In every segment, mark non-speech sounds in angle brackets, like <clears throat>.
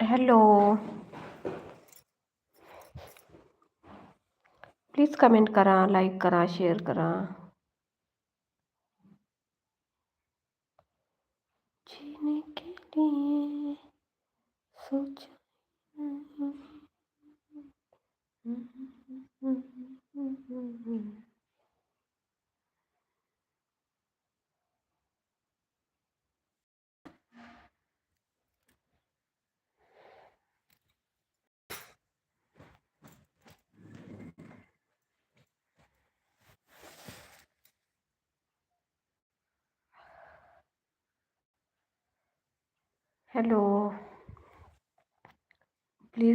Hello please comment करा like करा share करा जीने के लिए सोचा हॅलो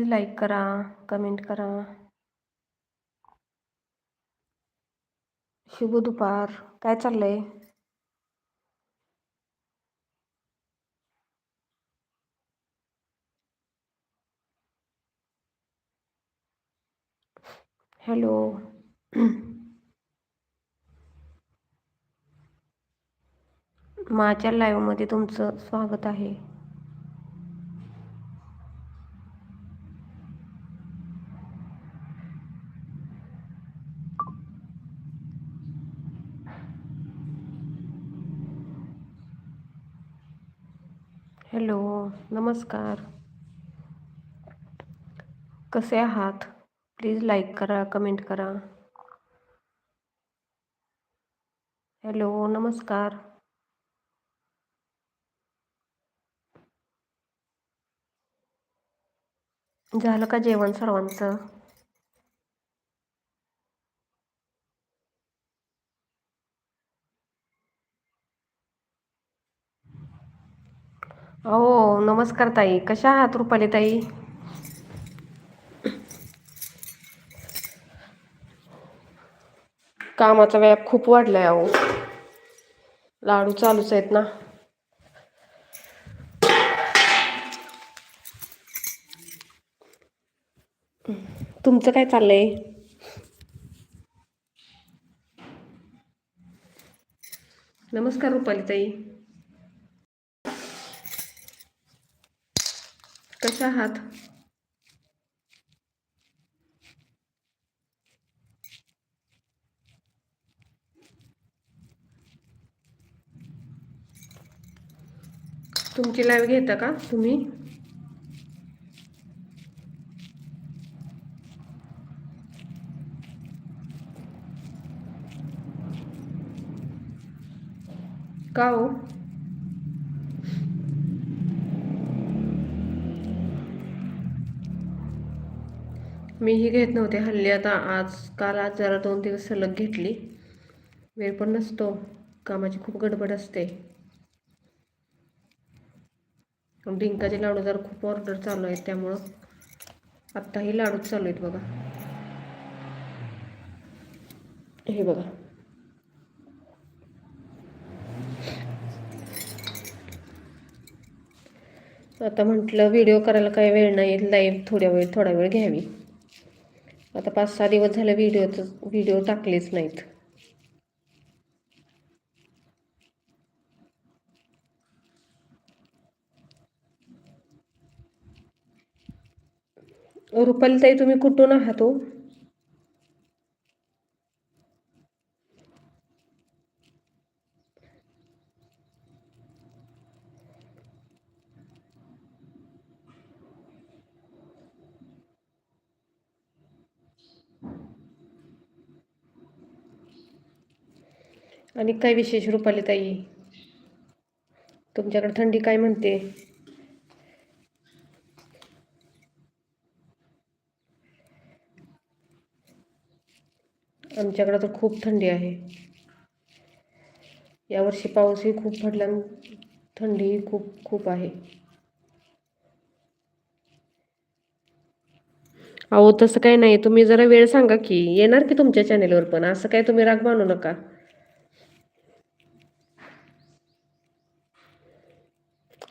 प्लीज लाईक करा कमेंट करा. शुभ दुपार. काय चाललंय? हॅलो <clears throat> माझ्या लाईव्हमध्ये तुमचं स्वागत आहे. हॅलो नमस्कार. कसे आहात? प्लीज लाईक करा कमेंट करा. हॅलो नमस्कार. झालं का जेवण सर्वांचं? हो नमस्कार ताई. कशा आहात रुपाली ताई? कामाचा व्याप खूप वाढलाय अहो. लाडू चालूच आहेत ना. तुमचं काय चाललंय? नमस्कार रुपाली ताई. कशा आहात? तुमची लाईव्ह घेता का तुम्ही? का हो? मीही घेत नव्हते हल्ली आता आज काल आज जरा दोन दिवस सलग घेतली. वेळ पण नसतो कामाची खूप गडबड असते. डिंकाचे लाडू जरा खूप ऑर्डर चालू आहेत त्यामुळं आत्ताही लाडूच चालू आहेत बघा. हे बघा. आता म्हटलं व्हिडिओ करायला काही वेळ नाही लाईव्ह थोड्या वेळ थोडा वेळ घ्यावी. आता पाच सहा दिवस झाले व्हिडिओचं व्हिडिओ टाकलेच नाहीत. रुपाली ताई तुम्ही कुठून आहात हो? आणि काय विशेष रुपाली ताई? तुमच्याकडे थंडी काय म्हणते? आमच्याकडे तर खूप थंडी आहे. यावर्षी पाऊसही खूप पडला थंडीही खूप खूप आहे. अहो तसं काही नाही. तुम्ही जरा वेळ सांगा की येणार की तुमच्या चॅनेलवर पण? असं काय तुम्ही राग मानू नका.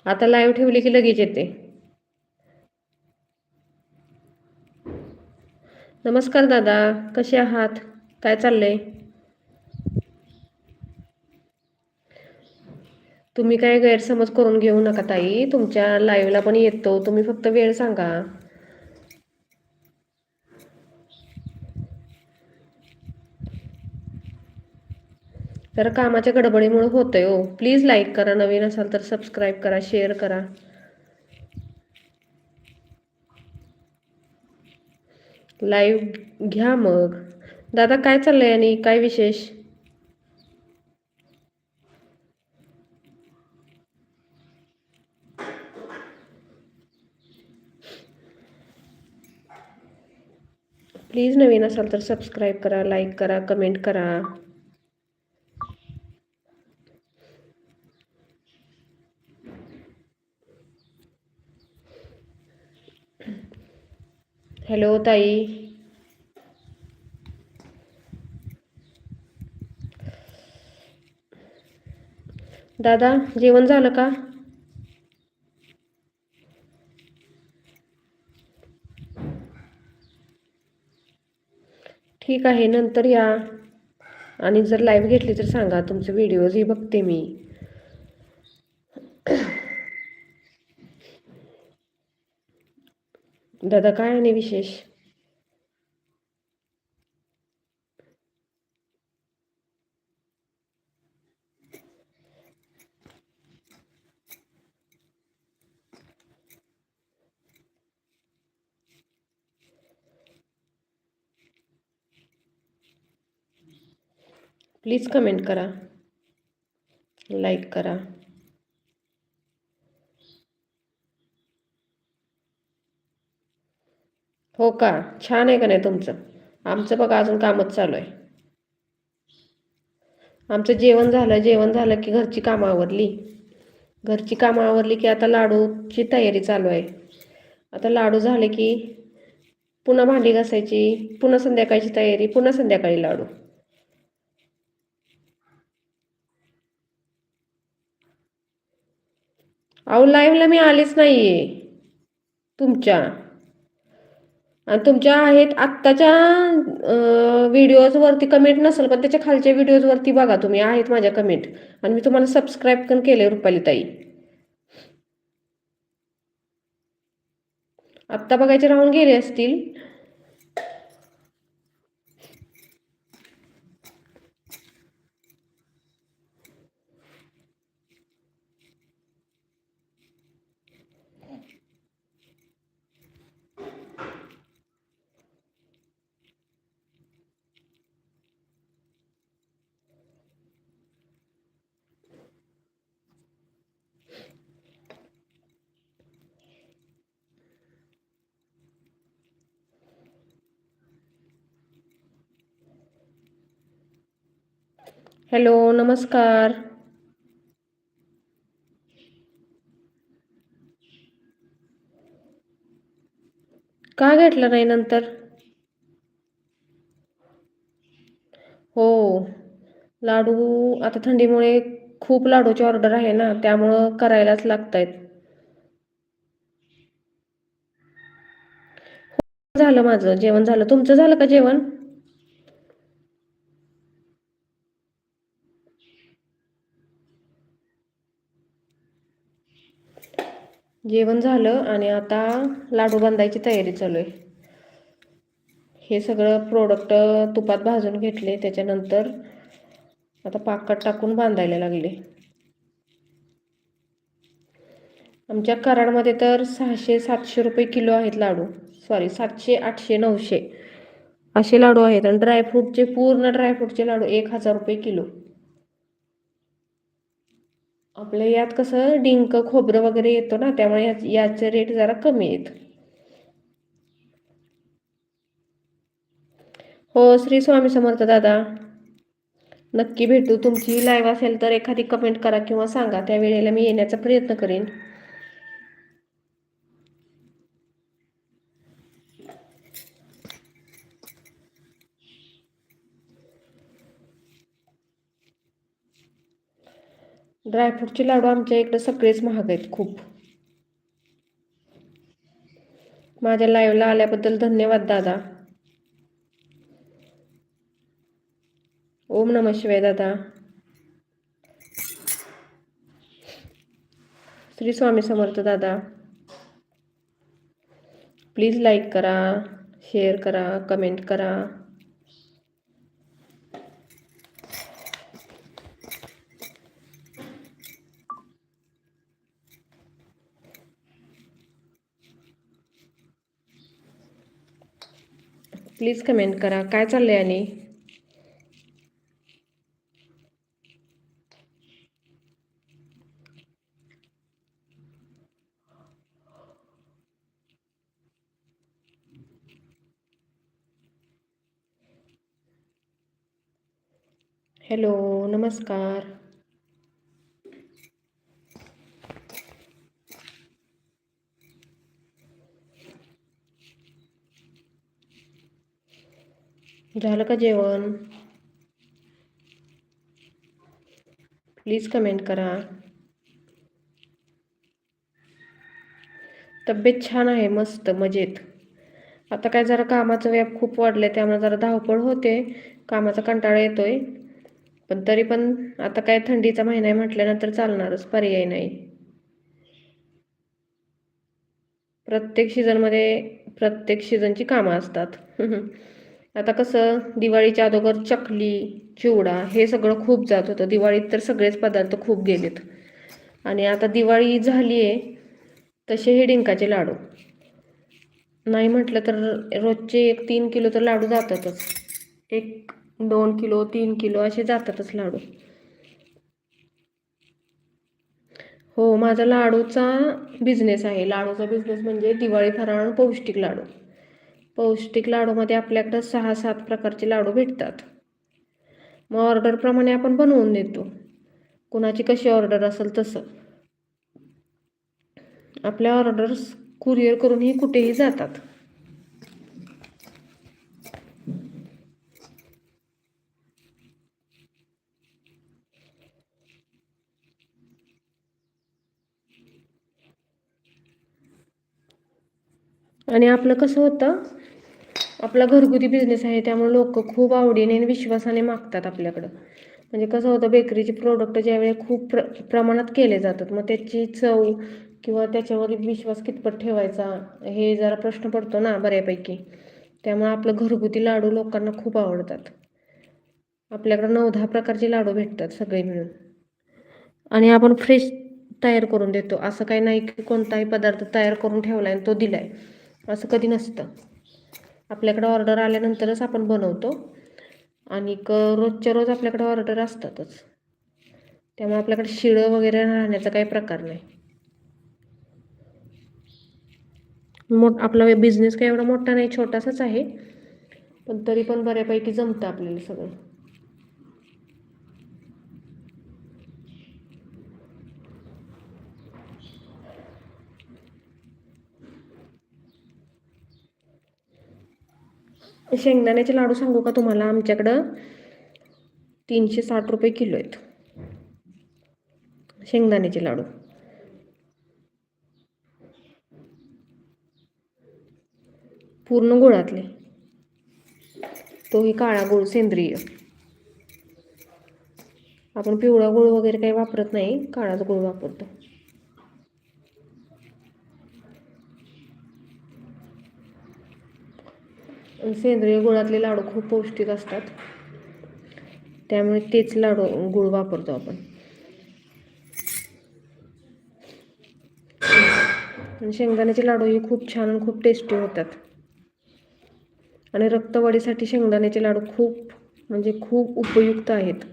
आता लाईव्ह ठेवली की लगेच येते. नमस्कार दादा कसे आहात? काय चाललंय? तुम्ही काय गैरसमज करून घेऊ नका ताई. तुमच्या लाईव्हला पण येतो. तुम्ही फक्त वेळ सांगा. तर कामाच्या गडबडीमुळे होतंय हो. प्लीज लाईक करा नवीन असाल तर सबस्क्राईब करा शेअर करा. लाईव्ह घ्या मग. दादा काय चाललंय आणि काय विशेष? प्लीज नवीन असाल तर सबस्क्राईब करा लाईक करा कमेंट करा. हॅलो ताई. दादा जेवण झालं का? ठीक आहे नंतर या. आणि जर लाईव्ह घेतली तर सांगा तुमचे व्हिडिओजही बघते मी. दादा काय आणि विशेष? प्लीज कमेंट करा. लाईक करा. हो का? छान आहे का नाही तुमचं? आमचं बघा अजून कामच चालू आहे. आमचं जेवण झालं जेवण झालं की घरची कामं आवरली. घरची कामं आवरली की आता लाडूची तयारी चालू आहे. आता लाडू झाले की पुन्हा भांडी घासायची पुन्हा संध्याकाळची तयारी पुन्हा संध्याकाळी लाडू. अहो लाईव्हला मी आलीच नाही आहे तुमच्या. तुमच्या आहेत आत्ताच्या व्हिडिओजवरती कमेंट नसेल पण त्याच्या खालच्या व्हिडिओजवरती बघा तुम्ही. आहेत माझ्या कमेंट आणि मी तुम्हाला सबस्क्राईब पण केले रुपाली ताई आत्ता बघायचे राहून गेले असतील. हॅलो नमस्कार. का घेतलं नाही नंतर? हो लाडू आता थंडीमुळे खूप लाडूची ऑर्डर आहे ना त्यामुळं करायलाच लागत आहेत झालं माझं जेवण झालं. तुमचं झालं का जेवण? जेवण झालं आणि आता लाडू बांधायची तयारी चालू आहे. हे सगळं प्रोडक्ट तुपात भाजून घेतले त्याच्यानंतर आता पाकट टाकून बांधायला लागले. आमच्या कराडमध्ये तर सहाशे सातशे रुपये किलो आहेत लाडू. सॉरी सातशे आठशे नऊशे असे लाडू आहेत. आणि ड्रायफ्रूटचे पूर्ण ड्रायफ्रूटचे लाडू एक हजार रुपये किलो. आपलं यात कसं डिंक खोबरं वगैरे येतो ना त्यामुळे याचे रेट जरा कमी आहेत. हो श्री स्वामी समर्थ दादा. नक्की भेटू. तुमची लाईव्ह असेल तर एखादी कमेंट करा किंवा सांगा. त्या वेळेला मी येण्याचा प्रयत्न करेन. ड्रायफ्रूटचे लाडू आमच्या इकडे सगळेच महाग आहेत खूप. माझ्या लाईव्हला आल्याबद्दल धन्यवाद दादा. ओम नम शिवाय दादा. श्री स्वामी समर्थ दादा. प्लीज लाईक करा शेअर करा कमेंट करा. प्लीज कमेंट करा. काय चाललंय आणि? हॅलो नमस्कार. झालं का जेवण? प्लीज कमेंट करा. तब्येत छान आहे मस्त मजेत. आता काय जरा कामाचं व्याप खूप वाढलाय त्यामुळे जरा धावपळ होते. कामाचा कंटाळा येतोय. पण तरी पण आता काय थंडीचा महिना आहे म्हटल्यानंतर चालणारच पर्याय नाही. प्रत्येक सीझनमध्ये प्रत्येक सीझनची कामं असतात. <laughs> आता कसं दिवाळीच्या अगोदर चकली चिवडा हे सगळं खूप जात होतं. दिवाळीत तर सगळेच पदार्थ खूप गेलेत. आणि आता दिवाळी झाली आहे तसे हे डिंकाचे लाडू. नाही म्हटलं तर रोजचे एक तीन किलो तर लाडू जातातच. एक दोन किलो तीन किलो असे जातातच लाडू. हो माझा लाडूचा बिझनेस आहे. लाडूचा बिझनेस म्हणजे दिवाळी फराळ पौष्टिक लाडू. पौष्टिक लाडूमध्ये आपल्याकडं सहा सात प्रकारचे लाडू भेटतात. मग ऑर्डरप्रमाणे आपण बनवून देतो. कुणाची कशी ऑर्डर असेल तसं. आपल्या ऑर्डर्स कुरिअर करूनही कुठेही जातात. आणि आपलं कसं होतं? आपला घरगुती बिझनेस आहे त्यामुळे लोक खूप आवडीने आणि विश्वासाने मागतात आपल्याकडं. म्हणजे कसं होतं बेकरीचे प्रोडक्ट ज्यावेळी खूप प्र प्रमाणात केले जातात मग त्याची चव किंवा त्याच्यावर विश्वास कितपत ठेवायचा हे जरा प्रश्न पडतो ना बऱ्यापैकी. त्यामुळे आपलं घरगुती लाडू लोकांना खूप आवडतात. आपल्याकडं नऊ दहा प्रकारचे लाडू भेटतात सगळे मिळून. आणि आपण फ्रेश तयार करून देतो. असं काही नाही की कोणताही पदार्थ तयार करून ठेवला आहे आणि तो दिला आहे असं कधी नसतं. आपल्याकडं ऑर्डर आल्यानंतरच आपण बनवतो. आणि रोजच्या रोज आपल्याकडे ऑर्डर असतातच. त्यामुळे आपल्याकडे शिळं वगैरे राहण्याचा काही प्रकार नाही. मोठ आपला बिझनेस काही एवढा मोठा नाही छोटासाच आहे. पण तरी पण बऱ्यापैकी जमतं आपल्याला सगळं. शेंगदाण्याचे लाडू सांगू का तुम्हाला? आमच्याकडं तीनशे साठ रुपये किलो आहेत. शेंगदाण्याचे लाडू. पूर्ण गुळातले. तोही काळा गुळ सेंद्रिय. आपण पिवळा गुळ वगैरे काही वापरत नाही काळाच गुळ वापरतो. सेंद्रिय गुळातले लाडू खूप पौष्टिक असतात. त्यामुळे तेच लाडू गुळ वापरतो आपण. शेंगदाण्याचे लाडू हे खूप छान आणि खूप टेस्टी होतात. आणि रक्तवाढीसाठी शेंगदाण्याचे लाडू खूप म्हणजे खूप उपयुक्त आहेत.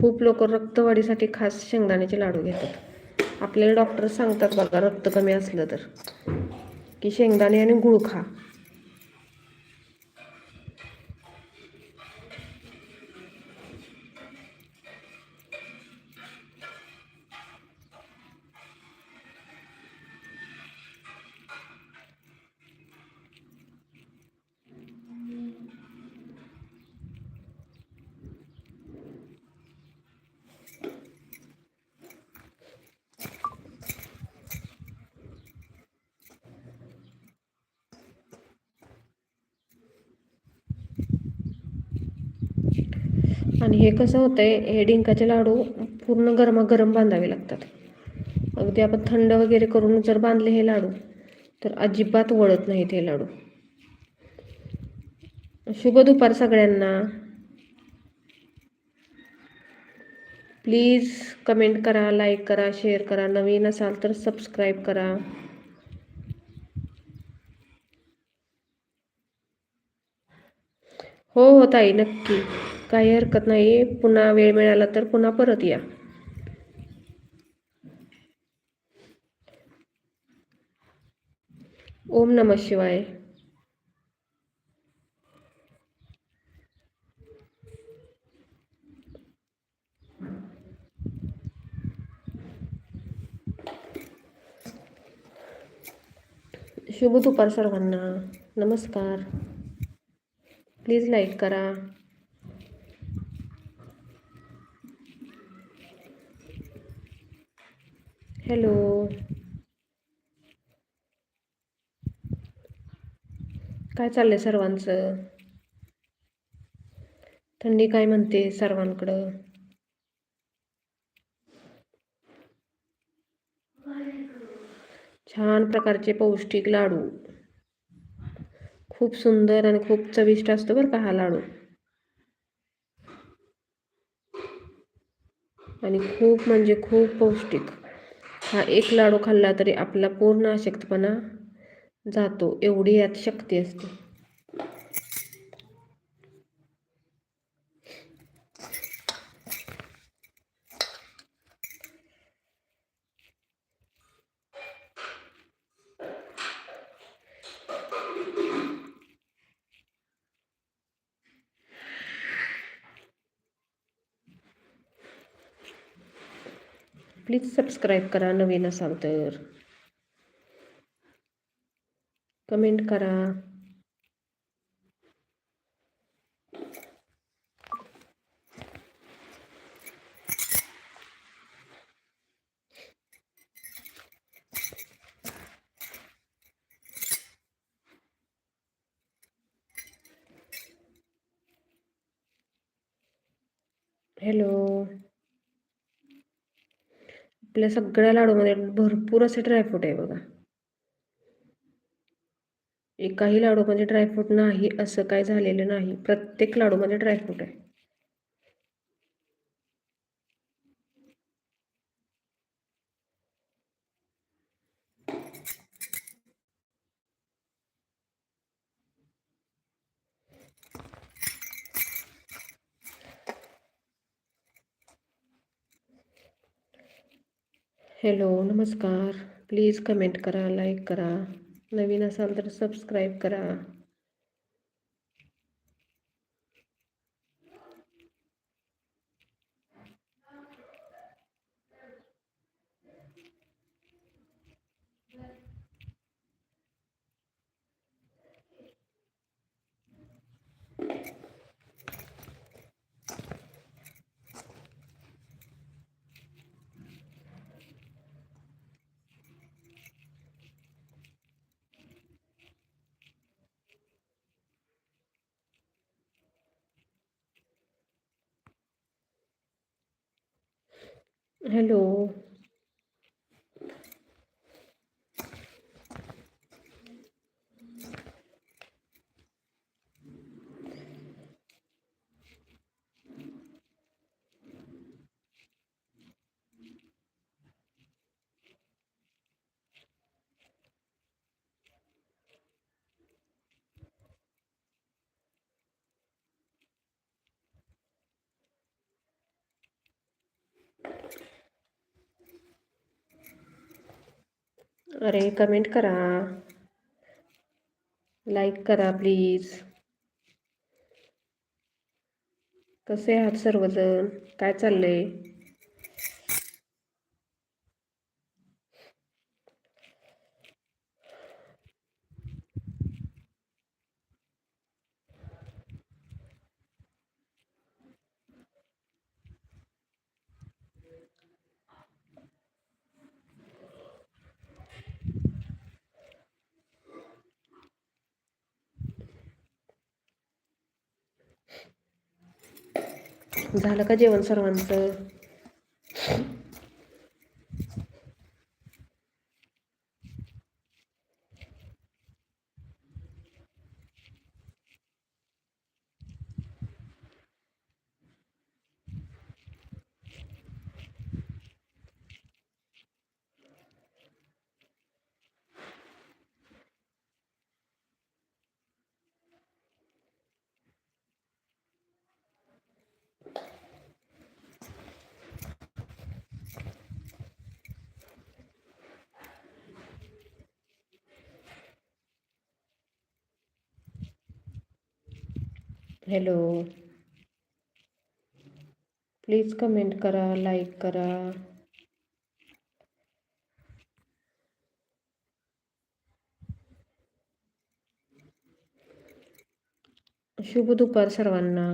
खूप लोक रक्तवाढीसाठी खास शेंगदाण्याचे लाडू घेतात. आपल्याला डॉक्टर सांगतात बघा रक्त कमी असलं तर. की शेंगदाणे आणि गुळ खा. आणि हे कसं होतं आहे हे डिंकाचे लाडू पूर्ण गरमागरम बांधावे लागतात. अगदी आपण थंड वगैरे करून जर बांधले हे लाडू तर अजिबात वळत नाहीत हे लाडू. शुभ दुपार सगळ्यांना. प्लीज कमेंट करा लाईक करा शेअर करा. नवीन असाल तर सबस्क्राईब करा. हो हो ताई नक्की. काही हरकत नाही. पुन्हा वेळ मिळाला तर पुन्हा परत या. ओम नम शिवाय. शुभ दुपार सर्वांना. नमस्कार. प्लीज लाईक करा. हॅलो. काय चाललंय सर्वांचं? थंडी काय म्हणते सर्वांकडं? छान प्रकारचे पौष्टिक लाडू. खूप सुंदर आणि खूप चविष्ट असतो बरं का हा लाडू. आणि खूप म्हणजे खूप पौष्टिक. हा एक लाडू खाल्ला तरी आपला पूर्ण अशक्तपणा जातो एवढी यात शक्ती असते. प्लीज सबस्क्राईब करा नवीन असाल तर. कमेंट करा. हॅलो आपल्या सगळ्या लाडूमध्ये भरपूर असे ड्रायफ्रूट आहे बघा. एकाही लाडूमध्ये ड्रायफ्रूट नाही असं काय झालेलं नाही. प्रत्येक लाडूमध्ये ड्रायफ्रूट आहे. हॅलो नमस्कार. प्लीज कमेंट करा लाईक करा. नवीन असाल तर सबस्क्राईब करा. हॅलो अरे कमेंट करा. लाईक करा प्लीज कसे आहात सर्वजण? काय चाललंय? झालं का जेवण सर्वांचं? हॅलो प्लीज़ कमेंट करा लाइक करा. शुभ दुपार सर्वांना.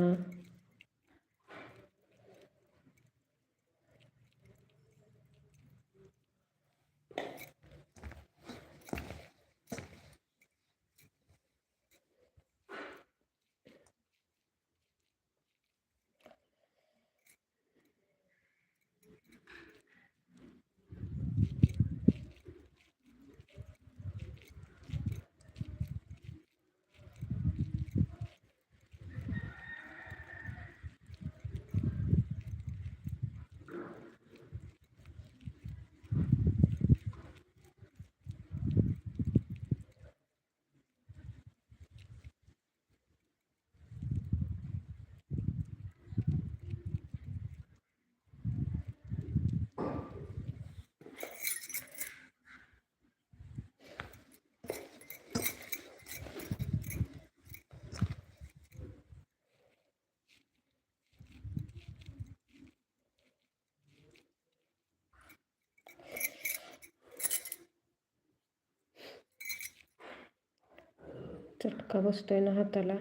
चटका बसतोय ना हाताला.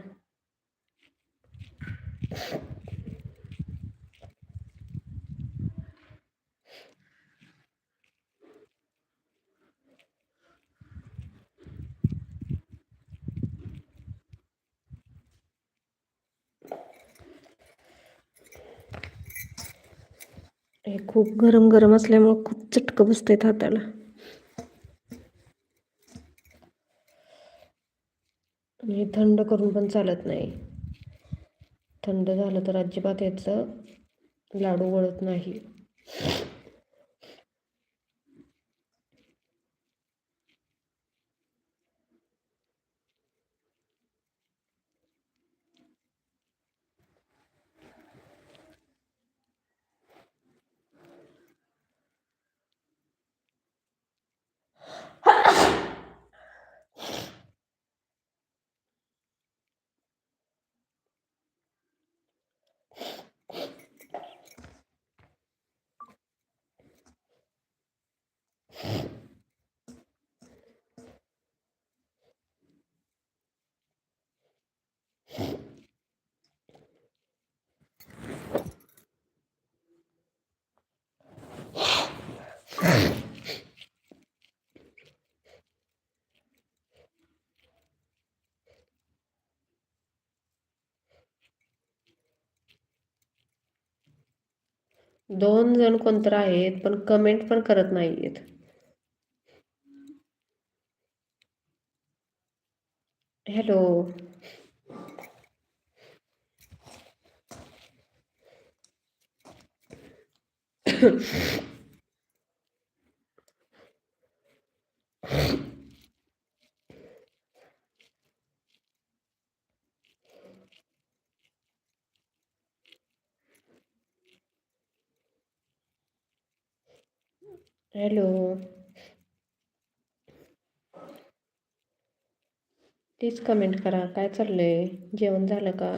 हे खूप गरम गरम असल्यामुळं खूप चटकं बसतंय हाताला. आणि थंड करून पण चालत नाही. थंड झालं तर अजिबात याचं लाडू वळत नाही. दोन जण कोणतर आहेत पण कमेंट पण करत नाहीयेत. हॅलो हॅलो प्लीज कमेंट करा. काय चाललंय? जेवण झालं का?